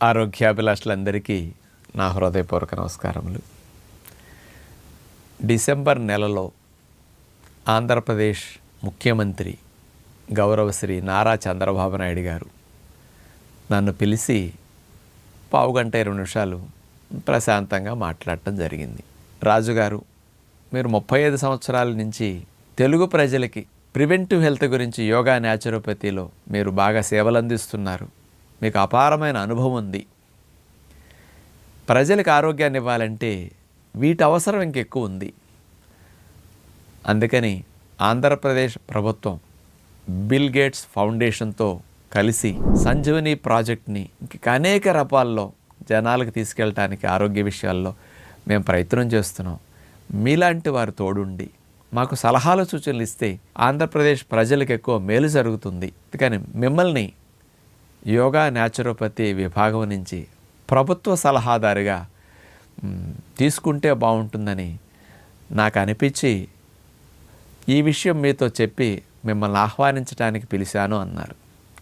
ఆరోగ్యాభిలాషులందరికీ నా హృదయపూర్వక నమస్కారములు. డిసెంబర్ నెలలో ఆంధ్రప్రదేశ్ ముఖ్యమంత్రి గౌరవ శ్రీ నారా చంద్రబాబు నాయుడు గారు నన్ను పిలిచి పావుగంట ఇరవై నిమిషాలు ప్రశాంతంగా మాట్లాడటం జరిగింది. రాజుగారు మీరు ముప్పై ఐదు సంవత్సరాల నుంచి తెలుగు ప్రజలకి ప్రివెంటివ్ హెల్త్ గురించి యోగా న్యాచురోపతిలో మీరు బాగా సేవలు అందిస్తున్నారు మీకు అపారమైన అనుభవం ఉంది. ప్రజలకు ఆరోగ్యాన్ని ఇవ్వాలంటే వీటి అవసరం ఇంకెక్కువ ఉంది. అందుకని ఆంధ్రప్రదేశ్ ప్రభుత్వం బిల్ గేట్స్ ఫౌండేషన్తో కలిసి సంజీవని ప్రాజెక్ట్ని ఇంక అనేక రకాల్లో జనాలకు తీసుకెళ్ళటానికి ఆరోగ్య విషయాల్లో మేము ప్రయత్నం చేస్తున్నాం. మీలాంటి వారు తోడుండి మాకు సలహాలు సూచనలు ఇస్తే ఆంధ్రప్రదేశ్ ప్రజలకు ఎక్కువ మేలు జరుగుతుంది. కానీ మిమ్మల్ని యోగా న్యాచురోపతి విభాగం నుంచి ప్రభుత్వ సలహాదారుగా తీసుకుంటే బాగుంటుందని నాకు అనిపించి ఈ విషయం మీతో చెప్పి మిమ్మల్ని ఆహ్వానించడానికి పిలిచాను అన్నారు.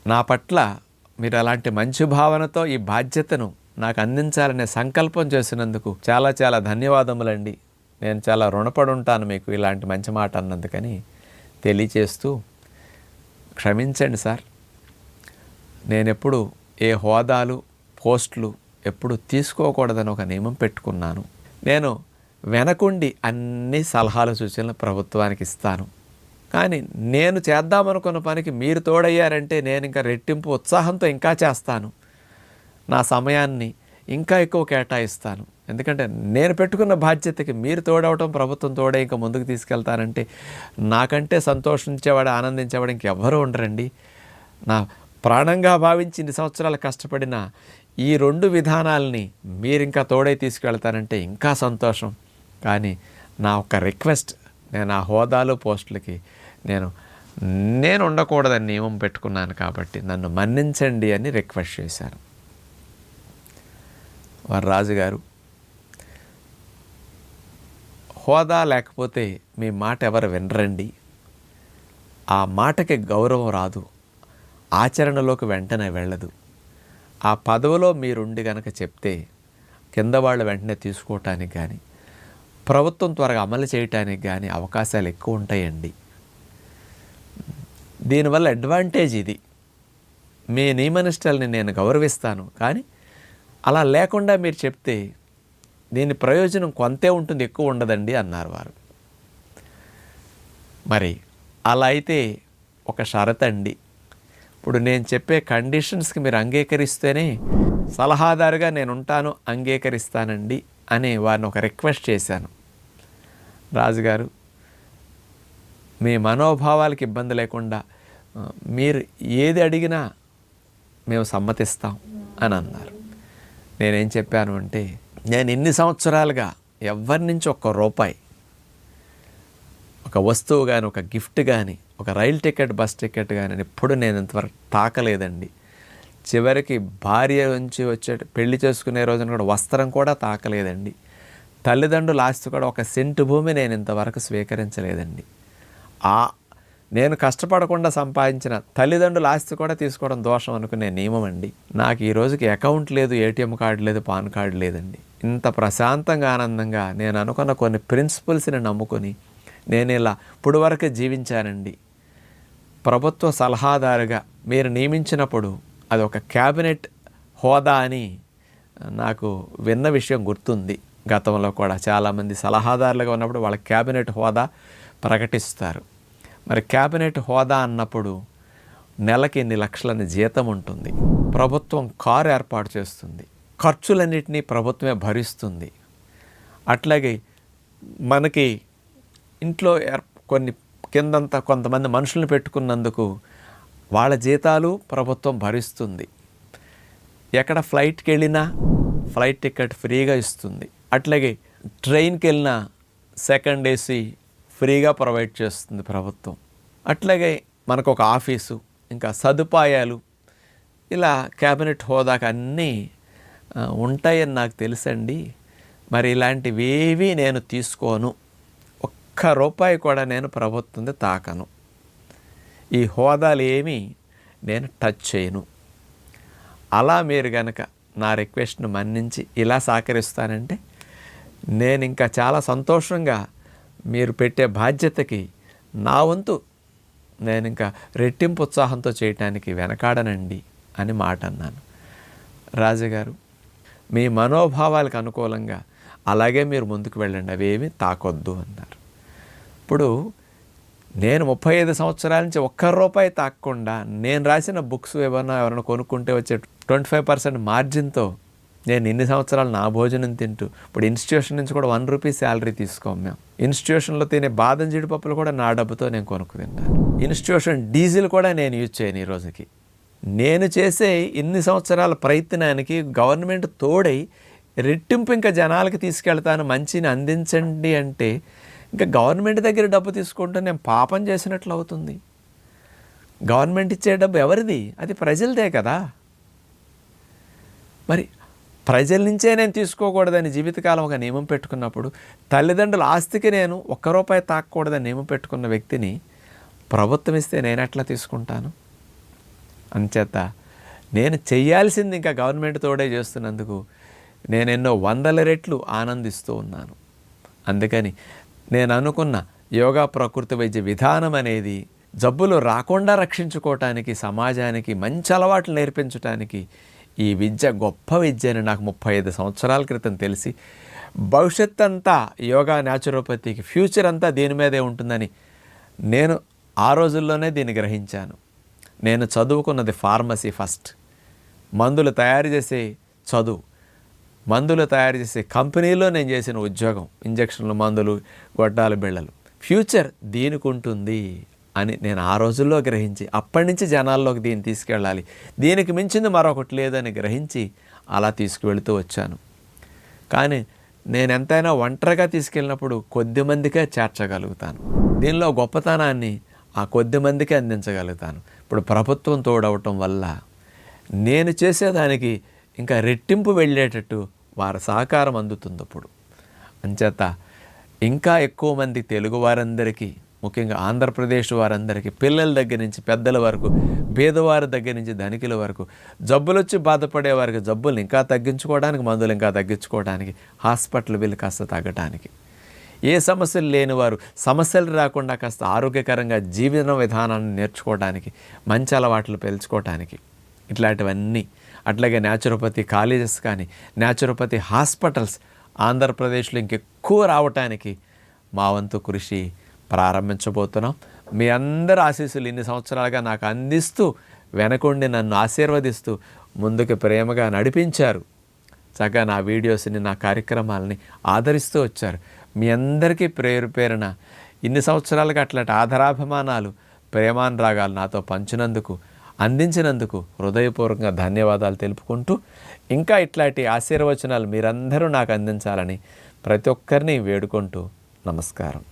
నా పట్ల మీరు అలాంటి మంచి భావనతో ఈ బాధ్యతను నాకు అందించాలనే సంకల్పం చేసినందుకు చాలా చాలా ధన్యవాదములండి. నేను చాలా రుణపడి ఉంటాను మీకు ఇలాంటి మంచి మాట అన్నందుకని తెలియచేస్తూ క్షమించండి సార్. నేనెప్పుడు ఏ హోదాలు పోస్టులు ఎప్పుడు తీసుకోకూడదని ఒక నియమం పెట్టుకున్నాను. నేను వెనకుండి అన్ని సలహాలు సూచనలు ప్రభుత్వానికి ఇస్తాను. కానీ నేను చేద్దామనుకున్న పనికి మీరు తోడయ్యారంటే నేను ఇంకా రెట్టింపు ఉత్సాహంతో ఇంకా చేస్తాను. నా సమయాన్ని ఇంకా ఎక్కువ కేటాయిస్తాను. ఎందుకంటే నేను పెట్టుకున్న బాధ్యతకి మీరు తోడవటం ప్రభుత్వం తోడే ఇంకా ముందుకు తీసుకెళ్తానంటే నాకంటే సంతోషించేవాడు ఆనందించేవాడు ఇంకెవ్వరూ ఉండరండి. నా ప్రాణంగా భావించి ఇన్ని సంవత్సరాలు కష్టపడిన ఈ రెండు విధానాలని మీరు ఇంకా తోడై తీసుకెళ్తారంటే ఇంకా సంతోషం. కానీ నా ఒక రిక్వెస్ట్ నేను ఆ హోదాలు పోస్టులకి నేను నేను ఉండకూడదని నియమం పెట్టుకున్నాను కాబట్టి నన్ను మన్నించండి అని రిక్వెస్ట్ చేశాను. వారు రాజుగారు హోదా లేకపోతే మీ మాట ఎవరు వినరండి. ఆ మాటకి గౌరవం రాదు. ఆచరణలోకి వెంటనే వెళ్ళదు. ఆ పదవిలో మీరుండి గనక చెప్తే కింద వాళ్ళు వెంటనే తీసుకోవటానికి కానీ ప్రభుత్వం త్వరగా అమలు చేయటానికి కానీ అవకాశాలు ఎక్కువ ఉంటాయండి. దీనివల్ల అడ్వాంటేజ్ ఇది. మీ నియమనిష్టల్ని నేను గౌరవిస్తాను కానీ అలా లేకుండా మీరు చెప్తే దీని ప్రయోజనం కొంతే ఉంటుంది ఎక్కువ ఉండదండి అన్నారు వారు. మరి అలా అయితే ఒక షరత్ అండి. ఇప్పుడు నేను చెప్పే కండిషన్స్కి మీరు అంగీకరిస్తేనే సలహాదారుగా నేను ఉంటాను అంగీకరిస్తానండి అనే వారిని ఒక రిక్వెస్ట్ చేశాను. రాజుగారు మీ మనోభావాలకు ఇబ్బంది లేకుండా మీరు ఏది అడిగినా మేము సమ్మతిస్తాం అని అన్నారు. నేనేం చెప్పాను అంటే నేను ఇన్ని సంవత్సరాలుగా ఎవరి నుంచి ఒక్క రూపాయి ఒక వస్తువు కానీ ఒక గిఫ్ట్ కానీ ఒక రైలు టికెట్ బస్ టికెట్ కానీ ఎప్పుడు నేను ఇంతవరకు తాకలేదండి. చివరికి భార్య నుంచి వచ్చే పెళ్ళి చేసుకునే రోజున కూడా వస్త్రం కూడా తాకలేదండి. తల్లిదండ్రుల ఆస్తి కూడా ఒక సెంటు భూమి నేను ఇంతవరకు స్వీకరించలేదండి. ఆ నేను కష్టపడకుండా సంపాదించిన తల్లిదండ్రుల ఆస్తి కూడా తీసుకోవడం దోషం అనుకునే నియమం అండి. నాకు ఈ రోజుకి అకౌంట్ లేదు ఏటీఎం కార్డు లేదు పాన్ కార్డు లేదండి. ఇంత ప్రశాంతంగా ఆనందంగా నేను అనుకున్న కొన్ని ప్రిన్సిపల్స్ని నమ్ముకొని నేను ఇలా ఇప్పుడు వరకు జీవించానండి. ప్రభుత్వ సలహాదారుగా మీరు నియమించినప్పుడు అది ఒక క్యాబినెట్ హోదా అని నాకు విన్న విషయం గుర్తుంది. గతంలో కూడా చాలామంది సలహాదారులుగా ఉన్నప్పుడు వాళ్ళ క్యాబినెట్ హోదా ప్రకటిస్తారు. మరి క్యాబినెట్ హోదా అన్నప్పుడు నెలకి ఎన్ని లక్షలని జీతం ఉంటుంది. ప్రభుత్వం కారు ఏర్పాటు చేస్తుంది. ఖర్చులన్నింటినీ ప్రభుత్వమే భరిస్తుంది. అట్లాగే మనకి ఇంట్లో ఏర్- కొన్ని కిందంతా కొంతమంది మనుషులను పెట్టుకున్నందుకు వాళ్ళ జీతాలు ప్రభుత్వం భరిస్తుంది. ఎక్కడ ఫ్లైట్కి వెళ్ళినా ఫ్లైట్ టికెట్ ఫ్రీగా ఇస్తుంది. అట్లాగే ట్రైన్కి వెళ్ళినా సెకండ్ ఏసీ ఫ్రీగా ప్రొవైడ్ చేస్తుంది ప్రభుత్వం. అట్లాగే మనకు ఒక ఆఫీసు ఇంకా సదుపాయాలు ఇలా క్యాబినెట్ హోదాకు అన్నీ ఉంటాయని నాకు తెలుసండి. మరి ఇలాంటివేవీ నేను తీసుకోను. ఒక్క రూపాయి కూడా నేను ప్రభుత్వంది తాకను. ఈ హోదాలు ఏమీ నేను టచ్ చేయను. అలా మీరు గనక నా రిక్వెస్ట్ను మన్నించి ఇలా సహకరిస్తానంటే నేను ఇంకా చాలా సంతోషంగా మీరు పెట్టే బాధ్యతకి నా వంతు నేను ఇంకా రెట్టింపు ఉత్సాహంతో చేయటానికి వెనకాడనండి అని మాట అన్నాను. రాజుగారు మీ మనోభావాలకు అనుకూలంగా అలాగే మీరు ముందుకు వెళ్ళండి అవేమీ తాకొద్దు అన్నారు. ఇప్పుడు నేను ముప్పై ఐదు సంవత్సరాల నుంచి ఒక్క రూపాయి తాకకుండా నేను రాసిన బుక్స్ ఏమన్నా ఎవరైనా కొనుక్కుంటే వచ్చే ట్వంటీ ఫైవ్ పర్సెంట్ మార్జిన్తో నేను ఇన్ని సంవత్సరాలు నా భోజనం తింటూ ఇప్పుడు ఇన్స్టిట్యూషన్ నుంచి కూడా వన్ రూపీ శాలరీ తీసుకోం మేము. ఇన్స్టిట్యూషన్లో తినే బాదం జీడిపప్పులు కూడా నా డబ్బుతో నేను కొనుక్కు తింటాను ఇన్స్టిట్యూషన్ డీజిల్ కూడా నేను యూజ్ చేయను ఈ రోజుకి. నేను చేసే ఇన్ని సంవత్సరాల ప్రయత్నానికి గవర్నమెంట్ తోడై రెట్టింపు ఇంకా జనాలకి తీసుకెళ్తాను మంచిని అందించండి అంటే ఇంకా గవర్నమెంట్ దగ్గర డబ్బు తీసుకుంటే నేను పాపం చేసినట్లు అవుతుంది. గవర్నమెంట్ ఇచ్చే డబ్బు ఎవరిది? అది ప్రజలదే కదా. మరి ప్రజల నుంచే నేను తీసుకోకూడదని జీవితకాలం ఒక నియమం పెట్టుకున్నప్పుడు తల్లిదండ్రుల ఆస్తికి నేను ఒక్క రూపాయి తాకూడదని నియమం పెట్టుకున్న వ్యక్తిని ప్రభుత్వం ఇస్తే నేను ఎట్లా తీసుకుంటాను? అంచేత నేను చేయాల్సింది ఇంకా గవర్నమెంట్ తోడే చేస్తున్నందుకు నేను ఎన్నో వందల రెట్లు ఆనందిస్తూ ఉన్నాను. అందుకని నేను అనుకున్న యోగా ప్రకృతి వైద్య విధానం అనేది జబ్బులు రాకుండా రక్షించుకోవటానికి సమాజానికి మంచి అలవాట్లు నేర్పించడానికి ఈ విద్య గొప్ప విద్య అని నాకు ముప్పై ఐదు సంవత్సరాల క్రితం తెలిసి భవిష్యత్ అంతా యోగా న్యాచురోపతికి ఫ్యూచర్ అంతా దీని మీదే ఉంటుందని నేను ఆ రోజుల్లోనే దీన్ని గ్రహించాను. నేను చదువుకున్నది ఫార్మసీ ఫస్ట్. మందులు తయారు చేసే చదువు. మందులు తయారు చేసే కంపెనీలో నేను చేసిన ఉద్యోగం. ఇంజక్షన్లు మందులు గొడ్డాలు బిళ్ళలు. ఫ్యూచర్ దీనికి ఉంటుంది అని నేను ఆ రోజుల్లో గ్రహించి అప్పటి నుంచి జనాల్లోకి దీన్ని తీసుకెళ్ళాలి. దీనికి మించింది మరొకటి లేదని గ్రహించి అలా తీసుకువెళుతూ వచ్చాను. కానీ నేను ఎంతైనా ఒంటరిగా తీసుకెళ్ళినప్పుడు కొద్ది మందికే చేర్చగలుగుతాను. దీనిలో గొప్పతనాన్ని ఆ కొద్ది మందికే అందించగలుగుతాను. ఇప్పుడు ప్రభుత్వం తోడవటం వల్ల నేను చేసేదానికి ఇంకా రెట్టింపు వెళ్ళేటట్టు వారి సహకారం అందుతుంది అప్పుడు అంచేత ఇంకా ఎక్కువ మంది తెలుగు వారందరికీ ముఖ్యంగా ఆంధ్రప్రదేశ్ వారందరికీ పిల్లల దగ్గర నుంచి పెద్దల వరకు పేదవారి దగ్గర నుంచి ధనికుల వరకు జబ్బులు వచ్చి బాధపడే వారికి జబ్బులు ఇంకా తగ్గించుకోవడానికి మందులు ఇంకా తగ్గించుకోవడానికి హాస్పిటల్ బిల్లు కాస్త తగ్గడానికి ఏ సమస్యలు లేని వారు సమస్యలు రాకుండా కాస్త ఆరోగ్యకరంగా జీవన విధానాన్ని నేర్చుకోవడానికి మంచి అలవాట్లు పెంచుకోవడానికి ఇట్లాంటివన్నీ అట్లాగే న్యాచురోపతి కాలేజెస్ కానీ న్యాచురోపతి హాస్పిటల్స్ ఆంధ్రప్రదేశ్లో ఇంకెక్కువ రావటానికి మా వంతు కృషి ప్రారంభించబోతున్నాం. మీ అందరి ఆశీస్సులు ఇన్ని సంవత్సరాలుగా నాకు అందిస్తూ వెనకుండి నన్ను ఆశీర్వదిస్తూ ముందుకు ప్రేమగా నడిపించారు. చక్కగా నా వీడియోస్ని నా కార్యక్రమాలని ఆదరిస్తూ వచ్చారు. మీ అందరికీ పేరు పేరున ఇన్ని సంవత్సరాలుగా అట్లాంటి ఆధారాభిమానాలు ప్రేమానురాగాలు నాతో పంచినందుకు అందించినందుకు హృదయపూర్వకంగా ధన్యవాదాలు తెలుపుకుంటూ ఇంకా ఇట్లాంటి ఆశీర్వచనాలు మీరందరూ నాకు అందించాలని ప్రతి ఒక్కరిని వేడుకుంటూ నమస్కారం.